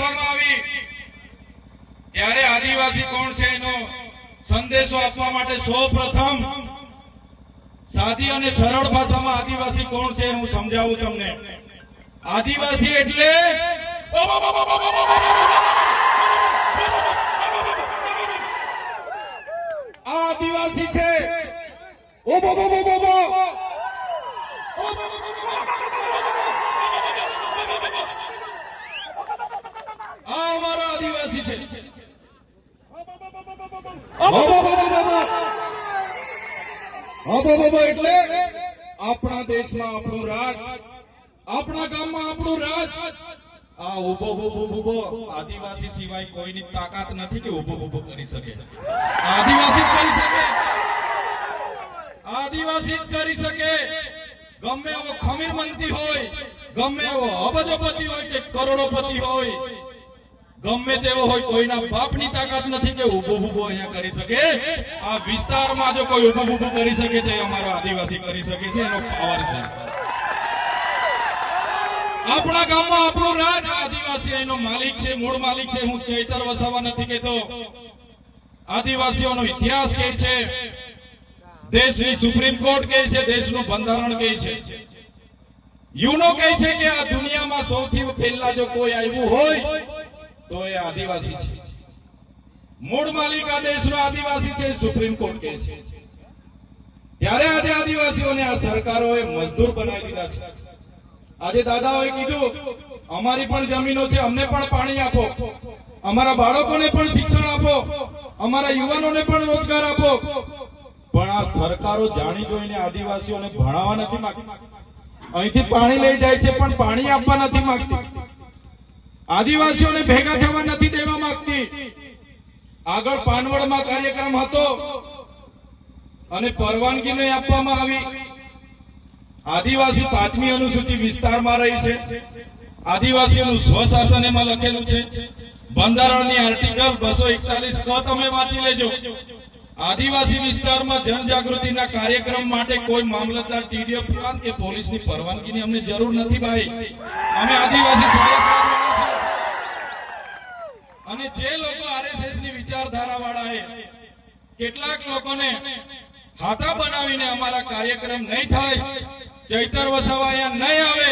રાખવામાં આવી. ત્યારે આદિવાસી કોણ છે એનો સંદેશો આપવા માટે સૌ પ્રથમ સાદી અને સરળ ભાષામાં આદિવાસી કોણ છે હું સમજાવું તમને. આદિવાસી એટલે આદિવાસી છે. ઓ, બો બો બો બો બો આ અમારો આદિવાસી છે એટલે આપણા દેશમાં આપણું રાજ આપણા ગામમાં આપણું રાજ આ ઊભો ઊભો ઊભો આદિવાસી સિવાય કોઈની તાકાત નથી કે ઊભો ઊભો કરી શકે આદિવાસી કરી શકે આદિવાસી જ કરી શકે ગમે એવો ખમીર મંતી હોય ગમે એવો અબજોપતિ હોય કે કરોડોપતિ હોય ગમે તેવો હોય કોઈના બાપની તાકાત નથી કે ઊભો ઊભો અહીંયા કરી શકે. આ વિસ્તારમાં જો કોઈ ઊભો ઊભો કરી શકે તો અમારો આદિવાસી કરી શકે છે, એનો પાવર છે. આપણા ગામમાં આપણો રાજ આદિવાસી એનો માલિક છે, મૂળ માલિક છે, હું ચૈતર વસાવા નથી કહેતો. આદિવાસીઓનો ઇતિહાસ કહે છે, દેશની સુપ્રીમ કોર્ટ કહે છે, દેશનું બંધારણ કહે છે. યુનો કહે છે કે આ દુનિયામાં સૌથી પહેલા જો કોઈ આવ્યું હોય તો એ આદિવાસી છે. મૂળ માલિક આ દેશનો આદિવાસી છે, સુપ્રીમ કોર્ટ કે છે. ત્યારે આજે આદિવાસીઓને આ સરકારોએ મજદૂર બનાવી દીધા છે. આજે દાદાઓએ કીધું, અમારી પણ જમીનો છે, અમને પણ પાણી આપો. અમારા બાળકોને પણ શિક્ષણ આપો. અમારા યુવાનોને પણ રોજગાર આપો. પણ આ સરકારો જાણી જોઈને આદિવાસીઓને ભણાવવા નથી માંગતી. અહીંથી પાણી લઈ જાય છે, પણ પાણી આપવા નથી માંગતી. આદિવાસીઓને ભેગા થવા નથી દેવા માંગતી. આગળ પાનવડમાં કાર્યક્રમ હતો અને પરવાનગી નહીં આપવામાં આવી. આદિવાસી પાંચમી અનુસૂચિ વિસ્તારમાં રહી છે. આદિવાસીઓનું સ્વશાસન એમાં લખેલું છે. બંધારણની આર્ટિકલ બસો એકતાલીસ ક તમે વાંચી લેજો. આદિવાસી વિસ્તારમાં જનજાગૃતિના કાર્યક્રમ માટે કોઈ મામલતદાર ટીડીએફ કે પોલીસની પરવાનગીની અમને જરૂર નથી, ભાઈ. અમે આદિવાસી. અને જે લોકો આરએસએસની વિચારધારા વાળા કેટલાક લોકોને હાથા બનાવીને અમારા કાર્યક્રમ નહીં થાય, ચૈતર વસાવાયા નહીં આવે.